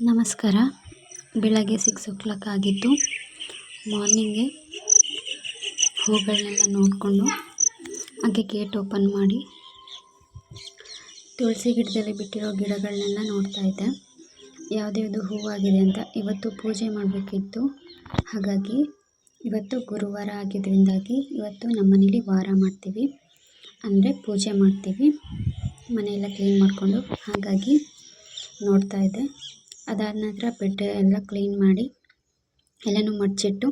ನಮಸ್ಕಾರ. ಬೆಳಗ್ಗೆ ಸಿಕ್ಸ್ ಓ ಕ್ಲಾಕ್ ಆಗಿತ್ತು ಮಾರ್ನಿಂಗೆ ಹೂಗಳನ್ನೆಲ್ಲ ನೋಡಿಕೊಂಡು ಹಾಗೆ ಗೇಟ್ ಓಪನ್ ಮಾಡಿ ತುಳಸಿ ಗಿಡದಲ್ಲಿ ಬಿಟ್ಟಿರೋ ಗಿಡಗಳನ್ನೆಲ್ಲ ನೋಡ್ತಾ ಇದ್ದೆ. ಯಾವುದ್ಯಾವುದು ಹೂವಾಗಿದೆ ಅಂತ ಇವತ್ತು ಪೂಜೆ ಮಾಡಬೇಕಿತ್ತು. ಹಾಗಾಗಿ ಇವತ್ತು ಗುರುವಾರ ಆಗಿದ್ದರಿಂದಾಗಿ ಇವತ್ತು ನಮ್ಮ ಮನೇಲಿ ವಾರ ಮಾಡ್ತೀವಿ. ಅಂದರೆ ಪೂಜೆ ಮಾಡ್ತೀವಿ. ಮನೆಯೆಲ್ಲ ಕ್ಲೀನ್ ಮಾಡಿಕೊಂಡು ಹಾಗಾಗಿ ನೋಡ್ತಾ ಇದ್ದೆ. ಅದಾದ ನಂತರ ಬೆಡ್ ಎಲ್ಲ ಕ್ಲೀನ್ ಮಾಡಿ ಎಲ್ಲನೂ ಮಡಚಿಟ್ಟು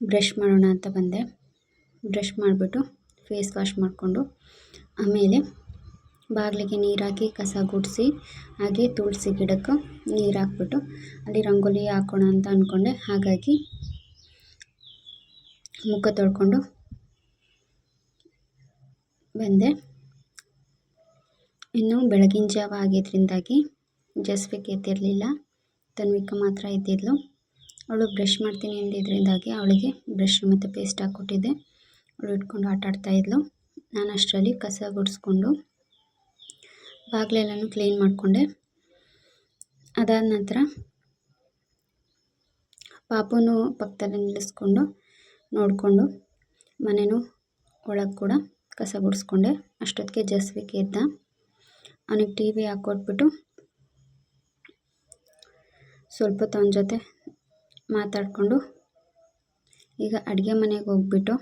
ಬ್ರಷ್ ಮಾಡೋಣ ಅಂತ ಬಂದೆ. ಬ್ರಷ್ ಮಾಡಿಬಿಟ್ಟು ಫೇಸ್ ವಾಶ್ ಮಾಡಿಕೊಂಡು ಆಮೇಲೆ ಬಾಗಿಲಿಗೆ ನೀರು ಹಾಕಿ ಕಸ ಗುಡಿಸಿ, ಹಾಗೆ ತುಳಸಿ ಗಿಡಕ್ಕೆ ನೀರು ಹಾಕ್ಬಿಟ್ಟು ಅಲ್ಲಿ ರಂಗೋಲಿ ಹಾಕೋಣ ಅಂತ ಅಂದ್ಕೊಂಡೆ ಹಾಗಾಗಿ ಮುಖ ತೊಳ್ಕೊಂಡು ಬಂದೆ. ಇನ್ನು ಬೆಳಗಿನ ಜಾವ ಆಗಿದ್ದರಿಂದಾಗಿ ಜಸ್ವಿಕ್ ಎದ್ದಿರಲಿಲ್ಲ ತನ್ವಿಕ ಮಾತ್ರ ಎದ್ದಿದ್ಲು ಅವಳು ಬ್ರಷ್ ಮಾಡ್ತೀನಿ ಅಂದಿದ್ದರಿಂದಾಗಿ ಅವಳಿಗೆ ಬ್ರಷ್ ಮತ್ತು ಪೇಸ್ಟ್ ಹಾಕ್ಕೊಟ್ಟಿದ್ದೆ. ಅವಳು ಇಟ್ಕೊಂಡು ಆಟ ಆಡ್ತಾಯಿದ್ಲು ನಾನು ಅಷ್ಟರಲ್ಲಿ ಕಸ ಗುಡಿಸ್ಕೊಂಡು ಬಾಗಿಲೆಲ್ಲನೂ ಕ್ಲೀನ್ ಮಾಡಿಕೊಂಡೆ. ಅದಾದ ನಂತರ ಪಾಪುನು ಪಕ್ಕದಲ್ಲಿ ನಿಲ್ಲಿಸ್ಕೊಂಡು ನೋಡಿಕೊಂಡು ಮನೆಯೂ ಒಳಗೆ ಕೂಡ ಕಸ ಗುಡಿಸ್ಕೊಂಡೆ. ಅಷ್ಟೊತ್ತಿಗೆ ಜಸ್ವಿಕ್ ಎದ್ದ. ಅವನಿಗೆ ಟಿ ವಿ ಹಾಕ್ಕೊಟ್ಬಿಟ್ಟು ಸ್ವಲ್ಪ ಹೊತ್ತು ಅವನ ಜೊತೆ ಮಾತಾಡಿಕೊಂಡು ಈಗ ಅಡುಗೆ ಮನೆಗೆ ಹೋಗ್ಬಿಟ್ಟು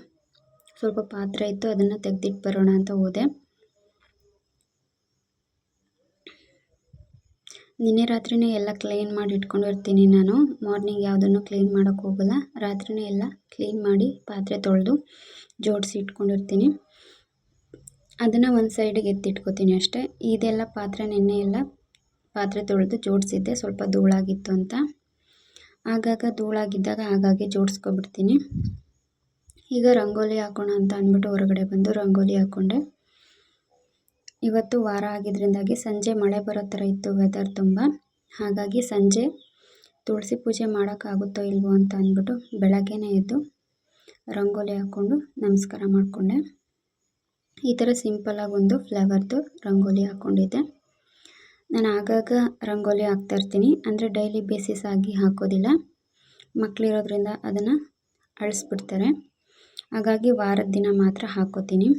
ಸ್ವಲ್ಪ ಪಾತ್ರೆ ಇತ್ತು, ಅದನ್ನು ತೆಗೆದಿಟ್ಟು ಬರೋಣ ಅಂತ ಹೋದೆ. ನಿನ್ನೆ ರಾತ್ರಿನೇ ಎಲ್ಲ ಕ್ಲೀನ್ ಮಾಡಿ ಇಟ್ಕೊಂಡಿರ್ತೀನಿ ನಾನು. ಮಾರ್ನಿಂಗ್ ಯಾವುದನ್ನು ಕ್ಲೀನ್ ಮಾಡೋಕ್ಕೆ ಹೋಗಲ್ಲ. ರಾತ್ರಿನೇ ಎಲ್ಲ ಕ್ಲೀನ್ ಮಾಡಿ ಪಾತ್ರೆ ತೊಳೆದು ಜೋಡಿಸಿ ಇಟ್ಕೊಂಡಿರ್ತೀನಿ. ಅದನ್ನು ಒಂದು ಸೈಡಿಗೆ ಎತ್ತಿಟ್ಕೋತೀನಿ ಅಷ್ಟೇ. ಇದೆಲ್ಲ ಪಾತ್ರೆ ನಿನ್ನೆ ಎಲ್ಲ ಪಾತ್ರೆ ತೊಳೆದು ಜೋಡಿಸಿದ್ದೆ. ಸ್ವಲ್ಪ ಧೂಳಾಗಿತ್ತು ಅಂತ. ಆಗಾಗ ಧೂಳಾಗಿದ್ದಾಗ ಹಾಗಾಗಿ ಜೋಡಿಸ್ಕೊಬಿಡ್ತೀನಿ. ಈಗ ರಂಗೋಲಿ ಹಾಕೋಣ ಅಂತ ಅಂದ್ಬಿಟ್ಟು ಹೊರಗಡೆ ಬಂದು ರಂಗೋಲಿ ಹಾಕ್ಕೊಂಡೆ ಇವತ್ತು ವಾರ ಆಗಿದ್ದರಿಂದಾಗಿ ಸಂಜೆ ಮಳೆ ಬರೋ ಥರ ಇತ್ತು ವೆದರ್ ತುಂಬ. ಹಾಗಾಗಿ ಸಂಜೆ ತುಳಸಿ ಪೂಜೆ ಮಾಡೋಕ್ಕಾಗುತ್ತೋ ಇಲ್ವೋ ಅಂತ ಅಂದ್ಬಿಟ್ಟು ಬೆಳಗ್ಗೆನೇ ಎದ್ದು ರಂಗೋಲಿ ಹಾಕ್ಕೊಂಡು ನಮಸ್ಕಾರ ಮಾಡಿಕೊಂಡೆ. ಈ ಥರ ಸಿಂಪಲಾಗಿ ಒಂದು ಫ್ಲವರ್ದು ರಂಗೋಲಿ ಹಾಕ್ಕೊಂಡಿದ್ದೆ ನಾನು ಆಗಾಗ ರಂಗೋಲಿ ಹಾಕ್ತಾಯಿರ್ತೀನಿ ಅಂದರೆ ಡೈಲಿ ಬೇಸಿಸ್ ಆಗಿ ಹಾಕೋದಿಲ್ಲ. ಮಕ್ಕಳಿರೋದ್ರಿಂದ ಅದನ್ನು ಅಳಿಸ್ಬಿಡ್ತಾರೆ. ಹಾಗಾಗಿ ವಾರದ ದಿನ ಮಾತ್ರ ಹಾಕೋತೀನಿ.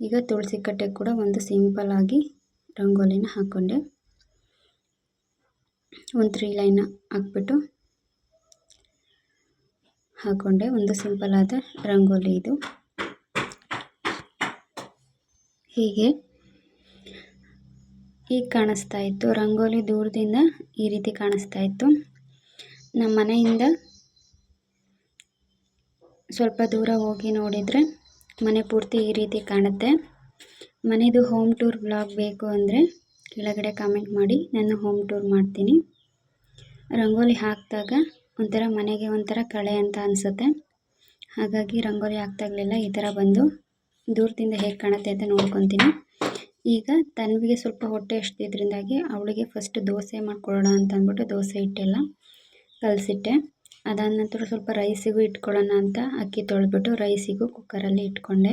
ಈಗ ತುಳಸಿ ಕಟ್ಟೆ ಕೂಡ ಒಂದು ಸಿಂಪಲ್ಲಾಗಿ ರಂಗೋಲಿನ ಹಾಕ್ಕೊಂಡೆ ಒಂದು ತ್ರೀ ಲೈನ್ ಹಾಕ್ಬಿಟ್ಟು ಹಾಕ್ಕೊಂಡೆ ಒಂದು ಸಿಂಪಲ್ಲಾದ ರಂಗೋಲಿ ಇದು. ಹೀಗೆ. ಈಗ ಕಾಣಿಸ್ತಾ ಇತ್ತು. ರಂಗೋಲಿ ದೂರದಿಂದ ಈ ರೀತಿ ಕಾಣಿಸ್ತಾ ಇತ್ತು. ನಮ್ಮ ಮನೆಯಿಂದ ಸ್ವಲ್ಪ ದೂರ ಹೋಗಿ ನೋಡಿದರೆ ಮನೆ ಪೂರ್ತಿ ಈ ರೀತಿ ಕಾಣುತ್ತೆ. ಮನೆಯದು ಹೋಮ್ ಟೂರ್ ಬ್ಲಾಗ್ ಬೇಕು ಅಂದರೆ ಕೆಳಗಡೆ ಕಾಮೆಂಟ್ ಮಾಡಿ. ನಾನು ಹೋಮ್ ಟೂರ್ ಮಾಡ್ತೀನಿ. ರಂಗೋಲಿ ಹಾಕಿದಾಗ ಒಂಥರ ಮನೆಗೆ ಒಂಥರ ಕಳೆ ಅಂತ ಅನಿಸುತ್ತೆ. ಹಾಗಾಗಿ ರಂಗೋಲಿ ಹಾಕ್ತಾಗಲಿಲ್ಲ ಈ ಥರ ಬಂದು ದೂರದಿಂದ ಹೇಗೆ ಕಾಣುತ್ತೆ ಅಂತ ನೋಡ್ಕೊತೀನಿ. ಈಗ ತನ್ವಿಗೆ ಸ್ವಲ್ಪ ಹೊಟ್ಟೆ ಹಸ್ದಿದ್ರಿಂದಾಗಿ ಅವಳಿಗೆ ಫಸ್ಟ್ ದೋಸೆ ಮಾಡ್ಕೊಳ್ಳೋಣ ಅಂತ ಅಂದ್ಬಿಟ್ಟು ದೋಸೆ ಹಿಟ್ಟೆಲ್ಲ ಕಲಸಿಟ್ಟೆ. ಅದಾದ ನಂತರ ಸ್ವಲ್ಪ ರೈಸಿಗೂ ಇಟ್ಕೊಳ್ಳೋಣ ಅಂತ ಅಕ್ಕಿ ತೊಳೆದ್ಬಿಟ್ಟು ರೈಸಿಗೂ ಕುಕ್ಕರಲ್ಲಿ ಇಟ್ಕೊಂಡೆ.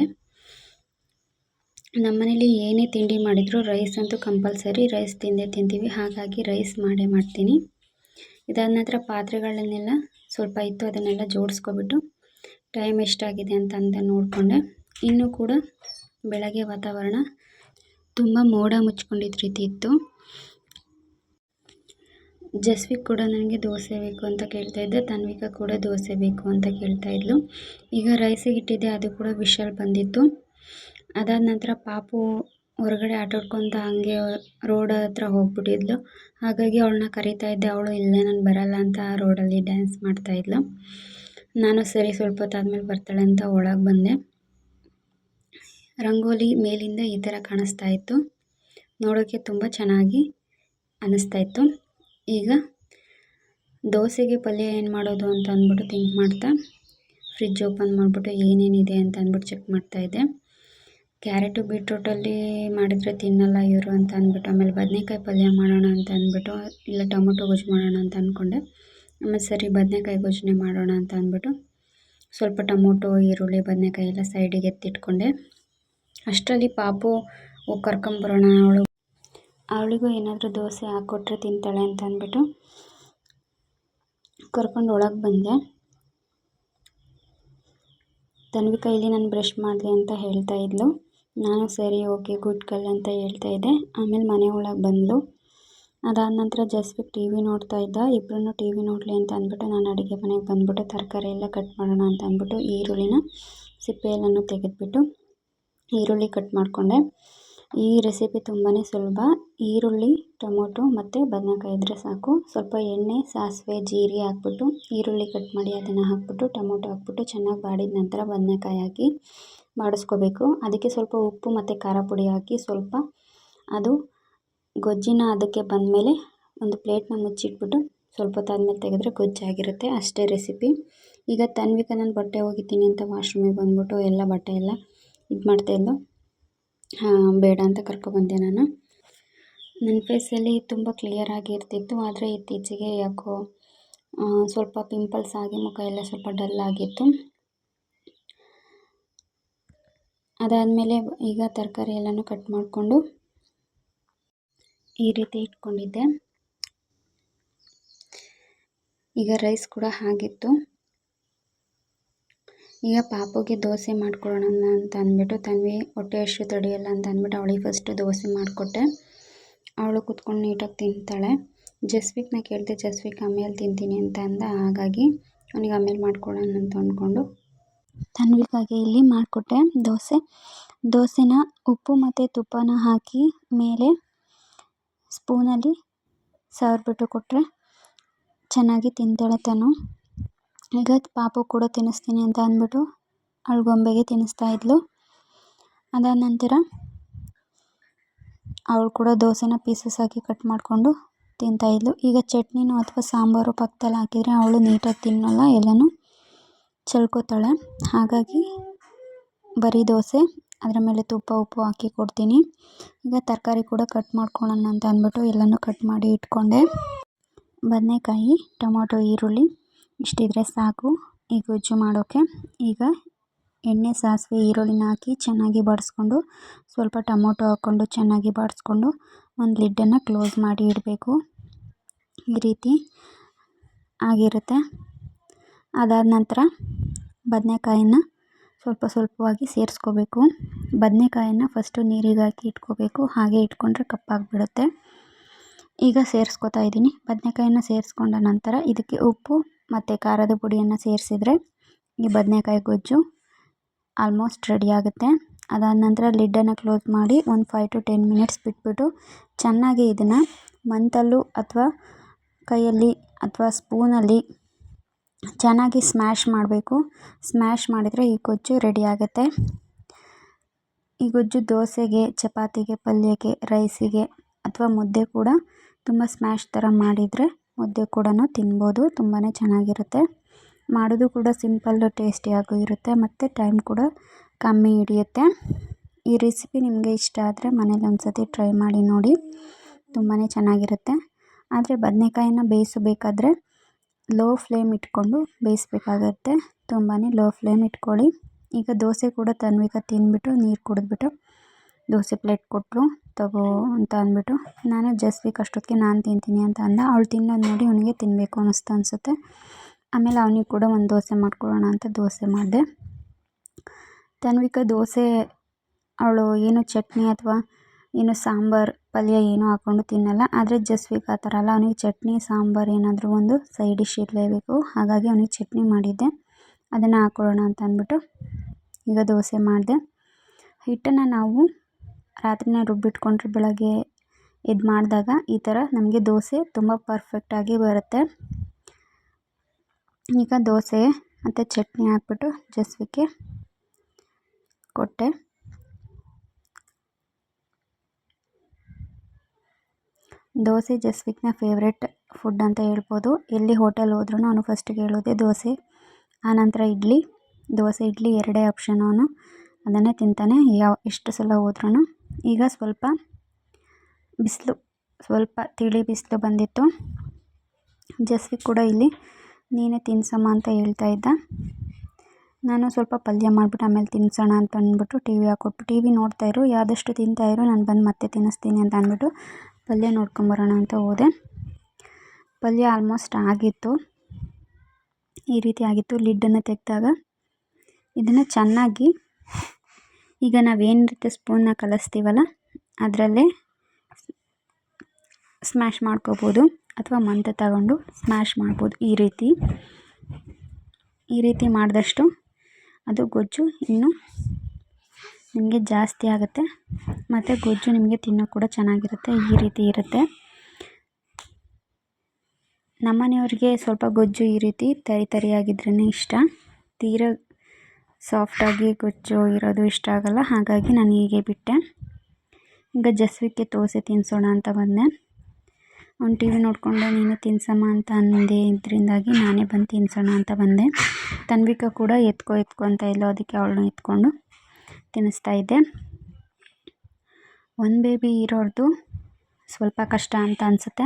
ನಮ್ಮನೇಲಿ ಏನೇ ತಿಂಡಿ ಮಾಡಿದರೂ ರೈಸ್ ಅಂತೂ ಕಂಪಲ್ಸರಿ ರೈಸ್ ತಿಂದೇ ತಿಂತೀವಿ. ಹಾಗಾಗಿ ರೈಸ್ ಮಾಡೇ ಮಾಡ್ತೀನಿ. ಇದಾದ ನಂತರ ಪಾತ್ರೆಗಳನ್ನೆಲ್ಲ ಸ್ವಲ್ಪ ಇತ್ತು ಅದನ್ನೆಲ್ಲ ಜೋಡಿಸ್ಕೊಬಿಟ್ಟು ಟೈಮ್ ಎಷ್ಟಾಗಿದೆ ಅಂತ ನೋಡಿಕೊಂಡೆ. ಇನ್ನೂ ಕೂಡ ಬೆಳಗ್ಗೆ ವಾತಾವರಣ ತುಂಬ ಮೋಡ ಮುಚ್ಕೊಂಡಿದ್ದ ರೀತಿ ಇತ್ತು. ಜಸ್ವಿಕ್ ಕೂಡ ನನಗೆ ದೋಸೆ ಬೇಕು ಅಂತ ಕೇಳ್ತಾ ಇದ್ದೆ, ತನ್ವಿಕಾ ಕೂಡ ದೋಸೆ ಬೇಕು ಅಂತ ಕೇಳ್ತಾ ಇದ್ಲು. ಈಗ ರೈಸಿಗೆ ಇಟ್ಟಿದ್ದೆ ಅದು ಕೂಡ ವಿಶಲ್ ಬಂದಿತ್ತು. ಅದಾದ ನಂತರ ಪಾಪು ಹೊರಗಡೆ ಆಟಾಡ್ಕೊತ ಹಂಗೆ ರೋಡ್ ಹತ್ರ ಹೋಗ್ಬಿಟ್ಟಿದ್ಲು. ಹಾಗಾಗಿ ಅವಳನ್ನ ಕರಿತಾ ಇದ್ದೆ, ಅವಳು ಇಲ್ಲೇ ನಾನು ಬರಲ್ಲ ಅಂತ ರೋಡಲ್ಲಿ ಡ್ಯಾನ್ಸ್ ಮಾಡ್ತಾಯಿದ್ಲು ನಾನು ಸರಿ ಸ್ವಲ್ಪ ಹೊತ್ತಾದ್ಮೇಲೆ ಬರ್ತಾಳೆ ಅಂತ ಒಳಗೆ ಬಂದೆ. ರಂಗೋಲಿ ಮೇಲಿಂದ ಈ ಥರ ಕಾಣಿಸ್ತಾ ಇತ್ತು. ನೋಡೋಕ್ಕೆ ತುಂಬ ಚೆನ್ನಾಗಿ ಅನ್ನಿಸ್ತಾ ಇತ್ತು. ಈಗ ದೋಸೆಗೆ ಪಲ್ಯ ಏನು ಮಾಡೋದು ಅಂತ ಅಂದ್ಬಿಟ್ಟು ಥಿಂಕ್ ಮಾಡ್ತಾ ಫ್ರಿಜ್ ಓಪನ್ ಮಾಡಿಬಿಟ್ಟು ಏನೇನಿದೆ ಅಂತ ಅಂದ್ಬಿಟ್ಟು ಚೆಕ್ ಮಾಡ್ತಾಯಿದ್ದೆ ಕ್ಯಾರೆಟು ಬೀಟ್ರೂಟಲ್ಲಿ ಮಾಡಿದರೆ ತಿನ್ನಲ್ಲ ಇವರು ಅಂತ ಅಂದ್ಬಿಟ್ಟು, ಆಮೇಲೆ ಬದನೇಕಾಯಿ ಪಲ್ಯ ಮಾಡೋಣ ಅಂತ ಅಂದ್ಬಿಟ್ಟು, ಇಲ್ಲ ಟೊಮೊಟೊ ಗೊಜ್ಜು ಮಾಡೋಣ ಅಂತ ಅಂದ್ಕೊಂಡೆ ಆಮೇಲೆ ಸರಿ, ಬದನೆಕಾಯಿ ಗೊಜ್ಜನ್ನೇ ಮಾಡೋಣ ಅಂತ ಅಂದ್ಬಿಟ್ಟು ಸ್ವಲ್ಪ ಟೊಮೊಟೊ, ಈರುಳ್ಳಿ, ಬದನೆಕಾಯಿ ಎಲ್ಲ ಸೈಡಿಗೆ ಎತ್ತಿಟ್ಕೊಂಡೆ. ಅಷ್ಟರಲ್ಲಿ ಪಾಪು ಹೋಗಿ ಕರ್ಕೊಂಬರೋಣ ಅವಳು. ಅವಳಿಗೂ ಏನಾದರೂ ದೋಸೆ ಹಾಕ್ಕೊಟ್ರೆ ತಿಂತಾಳೆ ಅಂತ ಅಂದ್ಬಿಟ್ಟು ಕರ್ಕೊಂಡು ಒಳಗೆ ಬಂದೆ. ತನ್ವಿ ಕೈಲಿ ನಾನು ಬ್ರಷ್ ಮಾಡಲಿ ಅಂತ ಹೇಳ್ತಾ ಇದ್ಲು. ನಾನು ಸರಿ, ಓಕೆ, ಗುಡ್ ಕಲ್ ಅಂತ ಹೇಳ್ತಾ ಇದ್ದೆ. ಆಮೇಲೆ ಮನೆ ಒಳಗೆ ಬಂದಳು ಅದಾದ ನಂತರ ಜಸ್ವಿಕ್ ಟಿ ವಿ ನೋಡ್ತಾ ಇದ್ದ. ಇಬ್ಬರೂ ಟಿ ವಿ ನೋಡಲಿ ಅಂತ ಅಂದ್ಬಿಟ್ಟು ನಾನು ಅಡುಗೆ ಮನೆಗೆ ಬಂದ್ಬಿಟ್ಟು ತರಕಾರಿ ಎಲ್ಲ ಕಟ್ ಮಾಡೋಣ ಅಂತ ಅಂದ್ಬಿಟ್ಟು ಈರುಳ್ಳಿನ ಸಿಪ್ಪೆ ಎಲ್ಲನೂ ತೆಗೆದುಬಿಟ್ಟು ಈರುಳ್ಳಿ ಕಟ್ ಮಾಡಿಕೊಂಡೆ. ಈ ರೆಸಿಪಿ ತುಂಬಾ ಸುಲಭ. ಈರುಳ್ಳಿ, ಟೊಮೊಟೊ ಮತ್ತು ಬದನೆಕಾಯಿ ಇದ್ದರೆ ಸಾಕು. ಸ್ವಲ್ಪ ಎಣ್ಣೆ, ಸಾಸಿವೆ ಜೀರಿಗೆ ಹಾಕ್ಬಿಟ್ಟು ಈರುಳ್ಳಿ ಕಟ್ ಮಾಡಿ ಅದನ್ನು ಹಾಕ್ಬಿಟ್ಟು ಟೊಮೊಟೊ ಹಾಕ್ಬಿಟ್ಟು ಚೆನ್ನಾಗಿ ಬಾಡಿದ ನಂತರ ಬದನೆಕಾಯಿ ಹಾಕಿ ಬಾಡಿಸ್ಕೋಬೇಕು ಅದಕ್ಕೆ ಸ್ವಲ್ಪ ಉಪ್ಪು ಮತ್ತು ಖಾರ ಪುಡಿ ಹಾಕಿ ಸ್ವಲ್ಪ ಅದು ಗೊಜ್ಜಿನ ಅದಕ್ಕೆ ಬಂದಮೇಲೆ ಒಂದು ಪ್ಲೇಟ್ನ ಮುಚ್ಚಿಟ್ಬಿಟ್ಟು ಸ್ವಲ್ಪ ಹೊತ್ತಾದ್ಮೇಲೆ ತೆಗೆದ್ರೆ ಗೊಜ್ಜಾಗಿರುತ್ತೆ ಅಷ್ಟೇ ರೆಸಿಪಿ ಈಗ ತನ್ವಿಕ ನಾನು ಬಟ್ಟೆ ಒಗಿತೀನಿ ಅಂತ ವಾಶ್ರೂಮಿಗೆ ಬಂದ್ಬಿಟ್ಟು ಎಲ್ಲ ಬಟ್ಟೆ ಎಲ್ಲ ಇದು ಮಾಡ್ತಾ ಇಲ್ಲ ಬೇಡ ಅಂತ ಕರ್ಕೊಬಂದೆ ನಾನು. ನನ್ನ ಫೇಸಲ್ಲಿ ತುಂಬ ಕ್ಲಿಯರ್ ಆಗಿರ್ತಿತ್ತು ಆದರೆ ಇತ್ತೀಚೆಗೆ ಯಾಕೋ ಸ್ವಲ್ಪ ಪಿಂಪಲ್ಸ್ ಆಗಿ ಮುಖ ಎಲ್ಲ ಸ್ವಲ್ಪ ಡಲ್ ಆಗಿತ್ತು. ಅದಾದಮೇಲೆ ಈಗ ತರಕಾರಿ ಎಲ್ಲನೂ ಕಟ್ ಮಾಡಿಕೊಂಡು ಈ ರೀತಿ ಇಟ್ಕೊಂಡಿದ್ದೆ. ಈಗ ರೈಸ್ ಕೂಡ ಆಗಿತ್ತು ಈಗ ಪಾಪುಗೆ ದೋಸೆ ಮಾಡ್ಕೊಡೋಣ ಅಂತ ಅಂದ್ಬಿಟ್ಟು ತನ್ವಿ ಹೊಟ್ಟೆ ಅಷ್ಟು ತಡೆಯಲ್ಲ ಅಂತ ಅಂದ್ಬಿಟ್ಟು ಅವಳಿಗೆ ಫಸ್ಟು ದೋಸೆ ಮಾಡಿಕೊಟ್ಟೆ. ಅವಳು ಕುತ್ಕೊಂಡು ನೀಟಾಗಿ ತಿಂತಾಳೆ. ಜಸ್ವಿಕ್ನ ಕೇಳಿದೆ, ಜಸ್ವಿಕ್, ಆಮೇಲೆ ತಿಂತೀನಿ ಅಂತ ಅಂದ. ಹಾಗಾಗಿ ಅವನಿಗೆ ಆಮೇಲೆ ಮಾಡ್ಕೊಡೋಣ ಅಂತ ಅಂದ್ಕೊಂಡು ತನ್ವಿಗಾಗಿ ಇಲ್ಲಿ ಮಾಡಿಕೊಟ್ಟೆ ದೋಸೆ. ದೋಸೆನ ಉಪ್ಪು ಮತ್ತು ತುಪ್ಪನ ಹಾಕಿ ಮೇಲೆ ಸ್ಪೂನಲ್ಲಿ ಸವರ್ಬಿಟ್ಟು ಕೊಟ್ಟರೆ ಚೆನ್ನಾಗಿ ತಿಂತಾಳೆ ತನು. ಈಗ ಪಾಪು ಕೂಡ ತಿನ್ನಿಸ್ತೀನಿ ಅಂತ ಅಂದ್ಬಿಟ್ಟು ಅವಳು ಗೊಂಬೆಗೆ ತಿನ್ನಿಸ್ತಾ ಇದ್ಲು. ಅದಾದ ನಂತರ ಅವಳು ಕೂಡ ದೋಸೆನ ಪೀಸಸ್ ಹಾಕಿ ಕಟ್ ಮಾಡಿಕೊಂಡು ತಿಂತಾಯಿದ್ಲು ಈಗ ಚಟ್ನಿನೂ ಅಥವಾ ಸಾಂಬಾರು ಪಕ್ಕದಲ್ಲಿ ಹಾಕಿದರೆ ಅವಳು ನೀಟಾಗಿ ತಿನ್ನೋಲ್ಲ, ಎಲ್ಲನೂ ಚೆಲ್ಕೋತಾಳೆ. ಹಾಗಾಗಿ ಬರೀ ದೋಸೆ, ಅದರ ಮೇಲೆ ತುಪ್ಪ, ಉಪ್ಪು ಹಾಕಿ ಕೊಡ್ತೀನಿ. ಈಗ ತರಕಾರಿ ಕೂಡ ಕಟ್ ಮಾಡ್ಕೊಳ್ಳೋಣ ಅಂತ ಅಂದ್ಬಿಟ್ಟು ಎಲ್ಲನೂ ಕಟ್ ಮಾಡಿ ಇಟ್ಕೊಂಡೆ. ಬದನೆಕಾಯಿ, ಟೊಮೊಟೊ, ಈರುಳ್ಳಿ ಇಷ್ಟಿದ್ರೆ ಸಾಕು. ಈ ಗೊಜ್ಜು ಮಾಡೋಕ್ಕೆ ಈಗ ಎಣ್ಣೆ, ಸಾಸಿವೆ, ಈರುಳ್ಳಿನ ಹಾಕಿ ಚೆನ್ನಾಗಿ ಬಾಡಿಸ್ಕೊಂಡು ಸ್ವಲ್ಪ ಟೊಮೊಟೊ ಹಾಕ್ಕೊಂಡು ಚೆನ್ನಾಗಿ ಬಾಡಿಸ್ಕೊಂಡು ಒಂದು ಲಿಡ್ಡನ್ನು ಕ್ಲೋಸ್ ಮಾಡಿ ಇಡಬೇಕು. ಈ ರೀತಿ ಆಗಿರುತ್ತೆ. ಅದಾದ ನಂತರ ಬದನೆಕಾಯಿನ ಸ್ವಲ್ಪ ಸ್ವಲ್ಪವಾಗಿ ಸೇರಿಸ್ಕೋಬೇಕು. ಬದನೆಕಾಯಿನ ಫಸ್ಟು ನೀರಿಗೆ ಹಾಕಿ ಇಟ್ಕೋಬೇಕು. ಹಾಗೆ ಇಟ್ಕೊಂಡ್ರೆ ಕಪ್ಪಾಗಿಬಿಡುತ್ತೆ. ಈಗ ಸೇರಿಸ್ಕೊತಾ ಇದ್ದೀನಿ. ಬದನೆಕಾಯಿನ ಸೇರಿಸ್ಕೊಂಡ ನಂತರ ಇದಕ್ಕೆ ಉಪ್ಪು ಮತ್ತು ಖಾರದ ಪುಡಿಯನ್ನು ಸೇರಿಸಿದ್ರೆ ಈ ಬದನೆಕಾಯಿ ಗೊಜ್ಜು ಆಲ್ಮೋಸ್ಟ್ ರೆಡಿ ಆಗುತ್ತೆ. ಅದಾದ ನಂತರ ಲಿಡ್ಡನ್ನು ಕ್ಲೋಸ್ ಮಾಡಿ ಒಂದು ಫೈವ್ ಟು ಟೆನ್ ಮಿನಿಟ್ಸ್ ಬಿಟ್ಬಿಟ್ಟು ಚೆನ್ನಾಗಿ ಇದನ್ನು ಮಂತಲ್ಲೂ ಅಥವಾ ಕೈಯಲ್ಲಿ ಅಥವಾ ಸ್ಪೂನಲ್ಲಿ ಚೆನ್ನಾಗಿ ಸ್ಮ್ಯಾಶ್ ಮಾಡಬೇಕು. ಸ್ಮ್ಯಾಶ್ ಮಾಡಿದರೆ ಈ ಗೊಜ್ಜು ರೆಡಿ ಆಗುತ್ತೆ. ಈ ಗೊಜ್ಜು ದೋಸೆಗೆ, ಚಪಾತಿಗೆ, ಪಲ್ಯಕ್ಕೆ ರೈಸಿಗೆ ಅಥವಾ ಮುದ್ದೆ ಕೂಡ ತುಂಬ ಸ್ಮ್ಯಾಶ್ ಥರ ಮಾಡಿದರೆ ಮುದ್ದೆ ಕೂಡ ತಿನ್ಬೋದು ತುಂಬಾ ಚೆನ್ನಾಗಿರುತ್ತೆ. ಮಾಡೋದು ಕೂಡ ಸಿಂಪಲ್ಲು, ಟೇಸ್ಟಿಯಾಗೂ ಇರುತ್ತೆ, ಮತ್ತು ಟೈಮ್ ಕೂಡ ಕಮ್ಮಿ ಹಿಡಿಯುತ್ತೆ. ಈ ರೆಸಿಪಿ ನಿಮಗೆ ಇಷ್ಟ ಆದರೆ ಮನೇಲಿ ಒಂದು ಸತಿ ಟ್ರೈ ಮಾಡಿ ನೋಡಿ ತುಂಬಾ ಚೆನ್ನಾಗಿರುತ್ತೆ. ಆದರೆ ಬದನೆಕಾಯಿನ ಬೇಯಿಸಬೇಕಾದ್ರೆ ಲೋ ಫ್ಲೇಮ್ ಇಟ್ಕೊಂಡು ಬೇಯಿಸ್ಬೇಕಾಗತ್ತೆ. ತುಂಬಾ ಲೋ ಫ್ಲೇಮ್ ಇಟ್ಕೊಳ್ಳಿ. ಈಗ ದೋಸೆ ಕೂಡ ತನ್ವಿಕ ತಿಂದ್ಬಿಟ್ಟು ನೀರು ಕುಡಿದ್ಬಿಟ್ಟು ದೋಸೆ ಪ್ಲೇಟ್ ಕೊಟ್ಟರು ತಗೋ ಅಂತ ಅಂದ್ಬಿಟ್ಟು, ನಾನು ಜಸ್ವಿಕ್ ಅಷ್ಟೊತ್ತಿಗೆ ನಾನು ತಿಂತೀನಿ ಅಂತ ಅಂದ. ಅವಳು ತಿನ್ನೋದು ನೋಡಿ ಅವನಿಗೆ ತಿನ್ನಬೇಕು ಅನ್ನಿಸ್ತು ಅನಿಸುತ್ತೆ. ಆಮೇಲೆ ಅವನಿಗೆ ಕೂಡ ಒಂದು ದೋಸೆ ಮಾಡ್ಕೊಡೋಣ ಅಂತ ದೋಸೆ ಮಾಡಿದೆ. ತನ್ವಿಕ ದೋಸೆ, ಅವಳು ಏನು ಚಟ್ನಿ ಅಥವಾ ಏನು ಸಾಂಬಾರು ಪಲ್ಯ ಏನೂ ಹಾಕ್ಕೊಂಡು ತಿನ್ನಲ್ಲ. ಆದರೆ ಜಸ್ವಿಕ್ ಆ ಥರ ಅಲ್ಲ. ಅವನಿಗೆ ಚಟ್ನಿ, ಸಾಂಬಾರು ಏನಾದರೂ ಒಂದು ಸೈಡ್ ಡಿಶ್ ಇರಲೇಬೇಕು. ಹಾಗಾಗಿ ಅವನಿಗೆ ಚಟ್ನಿ ಮಾಡಿದ್ದೆ. ಅದನ್ನು ಹಾಕ್ಕೊಡೋಣ ಅಂತ ಅಂದ್ಬಿಟ್ಟು ಈಗ ದೋಸೆ ಮಾಡಿದೆ. ಹಿಟ್ಟನ್ನು ನಾವು ರಾತ್ರಿನೇ ರುಬ್ಬಿಟ್ಕೊಂಡ್ರೆ ಬೆಳಗ್ಗೆ ಇದು ಮಾಡಿದಾಗ ಈ ಥರ ನಮಗೆ ದೋಸೆ ತುಂಬ ಪರ್ಫೆಕ್ಟಾಗಿ ಬರುತ್ತೆ. ಈಗ ದೋಸೆ ಮತ್ತು ಚಟ್ನಿ ಹಾಕ್ಬಿಟ್ಟು ಜಸ್ವಿಕೆ ಕೊಟ್ಟೆ. ದೋಸೆ ಜಸ್ವಿಕ್ನ ಫೇವ್ರೆಟ್ ಫುಡ್ ಅಂತ ಹೇಳ್ಬೋದು. ಎಲ್ಲಿ ಹೋಟೆಲ್ ಹೋದ್ರೂ ಅವನು ಫಸ್ಟಿಗೆ ಹೇಳೋದೆ ದೋಸೆ. ಆನಂತರ ಇಡ್ಲಿ. ದೋಸೆ, ಇಡ್ಲಿ ಎರಡೇ ಆಪ್ಷನ್ ಅವನು. ಅದನ್ನೇ ತಿಂತಾನೆ. ಯಾವ, ಎಷ್ಟು ಸಲ ಹೋದ್ರೂ ಈಗ ಸ್ವಲ್ಪ ಬಿಸಿಲು, ಸ್ವಲ್ಪ ತಿಳಿ ಬಿಸಿಲು ಬಂದಿತ್ತು. ಜಸ್ವಿ ಕೂಡ ಇಲ್ಲಿ, ನೀನೇ ತಿನ್ಸಮ್ಮ ಅಂತ ಹೇಳ್ತಾ ಇದ್ದ. ನಾನು ಸ್ವಲ್ಪ ಪಲ್ಯ ಮಾಡಿಬಿಟ್ಟು ಆಮೇಲೆ ತಿನ್ಸೋಣ ಅಂತ ಅಂದ್ಬಿಟ್ಟು ಟಿ ವಿ ಹಾಕ್ಕೊಟ್ಬಿಟ್ಟು, ಟಿ ವಿ ನೋಡ್ತಾಯಿರು ಯಾವುದಷ್ಟು ತಿಂತಾಯಿರು ನಾನು ಬಂದು ಮತ್ತೆ ತಿನ್ನಿಸ್ತೀನಿ ಅಂತ ಅಂದ್ಬಿಟ್ಟು ಪಲ್ಯ ನೋಡ್ಕೊಂಬರೋಣ ಅಂತ ಹೋದೆ. ಪಲ್ಯ ಆಲ್ಮೋಸ್ಟ್ ಆಗಿತ್ತು, ಈ ರೀತಿ ಆಗಿತ್ತು, ಲಿಡ್ಡನ್ನು ತೆಗೆದಾಗ. ಇದನ್ನು ಚೆನ್ನಾಗಿ ಈಗ ನಾವೇನು ರೀತಿ ಸ್ಪೂನ್ನ ಕಲಿಸ್ತೀವಲ್ಲ, ಅದರಲ್ಲೇ ಸ್ಮ್ಯಾಶ್ ಮಾಡ್ಕೋಬೋದು, ಅಥವಾ ಮಂತ ತಗೊಂಡು ಸ್ಮ್ಯಾಶ್ ಮಾಡ್ಬೋದು ಈ ರೀತಿ. ಈ ರೀತಿ ಮಾಡಿದಷ್ಟು ಅದು ಗೊಜ್ಜು ಇನ್ನೂ ನಿಮಗೆ ಜಾಸ್ತಿ ಆಗುತ್ತೆ, ಮತ್ತು ಗೊಜ್ಜು ನಿಮಗೆ ತಿನ್ನೋ ಕೂಡ ಚೆನ್ನಾಗಿರುತ್ತೆ, ಈ ರೀತಿ ಇರುತ್ತೆ. ನಮ್ಮನೆಯವ್ರಿಗೆ ಸ್ವಲ್ಪ ಗೊಜ್ಜು ಈ ರೀತಿ ತರಿ ತರಿಯಾಗಿದ್ರೇ ಇಷ್ಟ, ತೀರ ಸಾಫ್ಟಾಗಿ ಗೊಜ್ಜು ಇರೋದು ಇಷ್ಟ ಆಗಲ್ಲ, ಹಾಗಾಗಿ ನಾನು ಹೀಗೆ ಬಿಟ್ಟೆ. ಈಗ ಜಸ್ವಿಕ್ಕೆ ದೋಸೆ ತಿನ್ನಿಸೋಣ ಅಂತ ಬಂದೆ. ಅವ್ನು ಟಿ ವಿ ನೋಡಿಕೊಂಡು, ನೀನು ತಿನ್ಸಮ್ಮ ಅಂತ ಅಂದೆ ಇದರಿಂದಾಗಿ ನಾನೇ ಬಂದು ತಿನ್ಸೋಣ ಅಂತ ಬಂದೆ. ತನ್ವಿಕ ಕೂಡ ಎತ್ಕೊ ಎತ್ಕೊ ಅಂತ ಇಲ್ಲೋ ಅದಕ್ಕೆ ಅವಳನ್ನ ಎತ್ಕೊಂಡು ತಿನ್ನಿಸ್ತಾ ಇದ್ದೆ. ಒಂದು ಬೇಬಿ ಇರೋರ್ದು ಸ್ವಲ್ಪ ಕಷ್ಟ ಅಂತ ಅನಿಸುತ್ತೆ.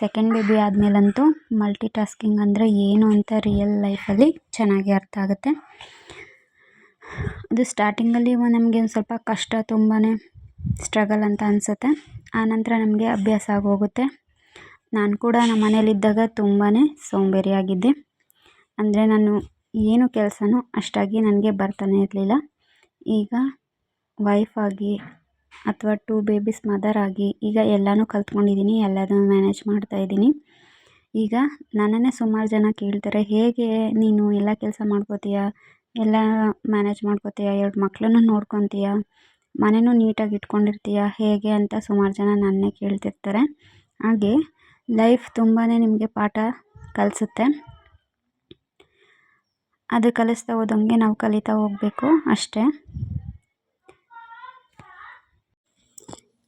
ಸೆಕೆಂಡ್ ಬೇಬಿ ಆದಮೇಲಂತೂ ಮಲ್ಟಿ ಟಾಸ್ಕಿಂಗ್ ಅಂದರೆ ಏನು ಅಂತ ರಿಯಲ್ ಲೈಫಲ್ಲಿ ಚೆನ್ನಾಗಿ ಅರ್ಥ ಆಗುತ್ತೆ. ಅದು ಸ್ಟಾರ್ಟಿಂಗಲ್ಲಿ ನಮಗೆ ಒಂದು ಸ್ವಲ್ಪ ಕಷ್ಟ ತುಂಬಾ ಸ್ಟ್ರಗಲ್ ಅಂತ ಅನಿಸುತ್ತೆ. ಆನಂತರ ನಮಗೆ ಅಭ್ಯಾಸ ಆಗೋಗುತ್ತೆ. ನಾನು ಕೂಡ ನಮ್ಮ ಮನೇಲಿದ್ದಾಗ ತುಂಬಾ ಸೋಂಬೇರಿಯಾಗಿದ್ದೆ. ಅಂದರೆ ನಾನು ಏನು ಕೆಲಸನೂ ಅಷ್ಟಾಗಿ ನನಗೆ ಬರ್ತಾನೆ ಇರಲಿಲ್ಲ. ಈಗ ವೈಫ್ ಆಗಿ ಅಥವಾ ಟೂ ಬೇಬೀಸ್ ಮದರ್ ಆಗಿ ಈಗ ಎಲ್ಲನೂ ಕಲ್ತ್ಕೊಂಡಿದ್ದೀನಿ ಎಲ್ಲದನ್ನು ಮ್ಯಾನೇಜ್ ಮಾಡ್ತಾಯಿದ್ದೀನಿ ಈಗ ನನ್ನನ್ನೇ ಸುಮಾರು ಜನ ಕೇಳ್ತಾರೆ, ಹೇಗೆ ನೀನು ಎಲ್ಲ ಕೆಲಸ ಮಾಡ್ಕೋತೀಯ? ಎಲ್ಲ ಮ್ಯಾನೇಜ್ ಮಾಡ್ಕೊತೀಯ? ಎರಡು ಮಕ್ಕಳನ್ನು ನೋಡ್ಕೊತೀಯ? ಮನೆಯೂ ನೀಟಾಗಿ ಇಟ್ಕೊಂಡಿರ್ತೀಯ? ಹೇಗೆ ಅಂತ ಸುಮಾರು ಜನ ನನ್ನೇ ಕೇಳ್ತಿರ್ತಾರೆ. ಹಾಗೆ ಲೈಫ್ ತುಂಬಾ ನಿಮಗೆ ಪಾಠ ಕಲಿಸುತ್ತೆ. ಅದು ಕಲಿಸ್ತಾ ಹೋದಂಗೆ ನಾವು ಕಲಿತಾ ಹೋಗಬೇಕು ಅಷ್ಟೇ.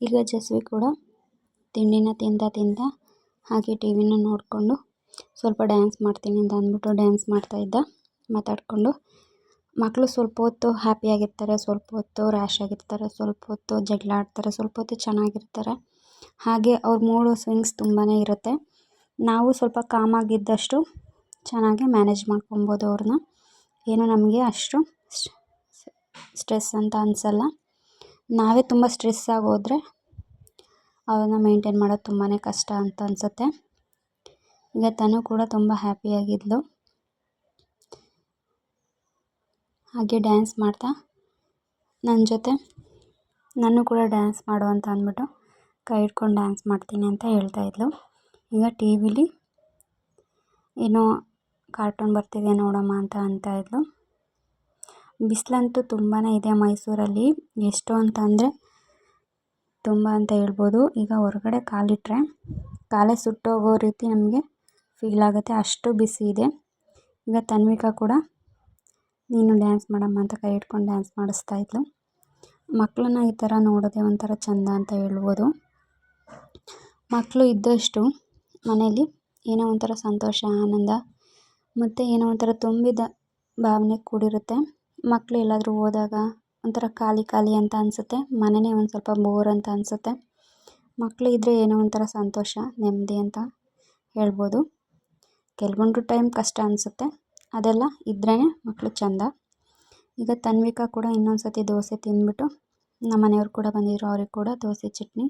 ಈಗ ಜಸ್ವಿ ಕೂಡ ತಿಂಡಿನ ತಿಂದ ತಿಂದ ಹಾಗೆ ಟಿ ವಿನ ನೋಡಿಕೊಂಡು ಸ್ವಲ್ಪ ಡ್ಯಾನ್ಸ್ ಮಾಡ್ತೀನಿ ಅಂತ ಅಂದ್ಬಿಟ್ಟು ಡ್ಯಾನ್ಸ್ ಮಾಡ್ತಾಯಿದ್ದ ಮಾತಾಡಿಕೊಂಡು. ಮಕ್ಕಳು ಸ್ವಲ್ಪ ಹೊತ್ತು ಹ್ಯಾಪಿಯಾಗಿರ್ತಾರೆ ಸ್ವಲ್ಪ ಹೊತ್ತು ರ್ಯಾಶ್ ಆಗಿರ್ತಾರೆ, ಸ್ವಲ್ಪ ಹೊತ್ತು ಜಗಳ ಆಡ್ತಾರೆ, ಸ್ವಲ್ಪ ಹೊತ್ತು ಚೆನ್ನಾಗಿರ್ತಾರೆ. ಹಾಗೆ ಅವ್ರ ಮೂಡು ಸ್ವಿಂಗ್ಸ್ ತುಂಬಾ ಇರುತ್ತೆ. ನಾವು ಸ್ವಲ್ಪ ಕಾಮಾಗಿದ್ದಷ್ಟು ಚೆನ್ನಾಗಿ ಮ್ಯಾನೇಜ್ ಮಾಡ್ಕೊಬೋದು ಅವ್ರನ್ನ. ಏನು ನಮಗೆ ಅಷ್ಟು ಸ್ಟ್ರೆಸ್ ಅಂತ ಅನಿಸಲ್ಲ. ನಾವೇ ತುಂಬ ಸ್ಟ್ರೆಸ್ ಆಗೋದ್ರೆ ಅವನ್ನ ಮೇಂಟೈನ್ ಮಾಡೋದು ತುಂಬಾ ಕಷ್ಟ ಅಂತ ಅನಿಸುತ್ತೆ. ಈಗ ತನು ಕೂಡ ತುಂಬ ಹ್ಯಾಪಿಯಾಗಿದ್ಲು ಹಾಗೆ ಡ್ಯಾನ್ಸ್ ಮಾಡ್ತಾ ನನ್ನ ಜೊತೆ. ನಾನು ಕೂಡ ಡ್ಯಾನ್ಸ್ ಮಾಡು ಅಂತ ಅಂದ್ಬಿಟ್ಟು ಕೈ ಹಿಡ್ಕೊಂಡು ಡ್ಯಾನ್ಸ್ ಮಾಡ್ತೀನಿ ಅಂತ ಹೇಳ್ತಾಯಿದ್ಲು ಈಗ ಟಿ ವಿಲಿ ಏನೋ ಕಾರ್ಟೂನ್ ಬರ್ತಿದೆ ನೋಡಮ್ಮ ಅಂತ ಅಂತ ಇದ್ಲು. ಬಿಸಿಲಂತೂ ತುಂಬಾ ಇದೆ ಮೈಸೂರಲ್ಲಿ. ಎಷ್ಟು ಅಂತ ಅಂದರೆ ತುಂಬ ಅಂತ ಹೇಳ್ಬೋದು. ಈಗ ಹೊರಗಡೆ ಕಾಲಿಟ್ಟರೆ ಕಾಲೇ ಸುಟ್ಟೋಗೋ ರೀತಿ ನಮಗೆ ಫೀಲ್ ಆಗುತ್ತೆ. ಅಷ್ಟು ಬಿಸಿ ಇದೆ. ಈಗ ತನ್ವಿಕಾ ಕೂಡ ನೀನು ಡ್ಯಾನ್ಸ್ ಮಾಡಮ್ಮ ಅಂತ ಕೈ ಹಿಡ್ಕೊಂಡು ಡ್ಯಾನ್ಸ್ ಮಾಡಿಸ್ತಾ ಇದ್ಲು. ಮಕ್ಕಳನ್ನ ಈ ಥರ ನೋಡೋದೇ ಒಂಥರ ಚೆಂದ ಅಂತ ಹೇಳ್ಬೋದು. ಮಕ್ಕಳು ಇದ್ದಷ್ಟು ಮನೇಲಿ ಏನೋ ಒಂಥರ ಸಂತೋಷ, ಆನಂದ ಮತ್ತು ಏನೋ ಒಂಥರ ತುಂಬಿದ ಭಾವನೆ ಕೂಡಿರುತ್ತೆ. ಮಕ್ಕಳು ಎಲ್ಲಾದರೂ ಹೋದಾಗ ಒಂಥರ ಖಾಲಿ ಖಾಲಿ ಅಂತ ಅನಿಸುತ್ತೆ ಮನೆಯೇ ಒಂದು ಸ್ವಲ್ಪ ಬೋರ್ ಅಂತ ಅನಿಸುತ್ತೆ. ಮಕ್ಕಳು ಇದ್ದರೆ ಏನೋ ಒಂಥರ ಸಂತೋಷ, ನೆಮ್ಮದಿ ಅಂತ ಹೇಳ್ಬೋದು. ಕೆಲವೊಂದು ಟೈಮ್ ಕಷ್ಟ ಅನಿಸುತ್ತೆ. ಅದೆಲ್ಲ ಇದ್ರೇ ಮಕ್ಕಳು ಚೆಂದ. ಈಗ ತನ್ವಿಕಾ ಕೂಡ ಇನ್ನೊಂದು ಸತಿ ದೋಸೆ ತಿಂದ್ಬಿಟ್ಟು ನಮ್ಮ ಮನೆಯವ್ರು ಕೂಡ ಬಂದಿದ್ರು. ಅವ್ರಿಗೆ ಕೂಡ ದೋಸೆ, ಚಟ್ನಿ,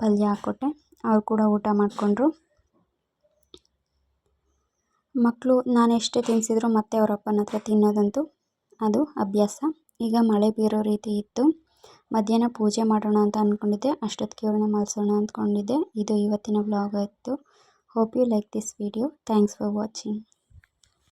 ಪಲ್ಯ ಹಾಕ್ಕೊಟ್ಟೆ. ಅವ್ರು ಕೂಡ ಊಟ ಮಾಡಿಕೊಂಡ್ರು. ಮಕ್ಕಳು ನಾನು ಎಷ್ಟೇ ತಿನ್ನಿಸಿದ್ರು ಮತ್ತೆ ಅವ್ರ ಅಪ್ಪನ ಹತ್ರ ತಿನ್ನೋದಂತೂ ಅದು ಅಭ್ಯಾಸ. ಈಗ ಮಳೆ ಬೀರೋ ರೀತಿ ಇತ್ತು. ಮಧ್ಯಾಹ್ನ ಪೂಜೆ ಮಾಡೋಣ ಅಂತ ಅಂದ್ಕೊಂಡಿದ್ದೆ ಅಷ್ಟೊತ್ತಿಗೆ ಅವ್ರನ್ನ ಮಲಸೋಣ ಅಂದ್ಕೊಂಡಿದ್ದೆ ಇದು ಇವತ್ತಿನ ಬ್ಲಾಗ್ ಆಯಿತು. Hope you like this video thanks for watching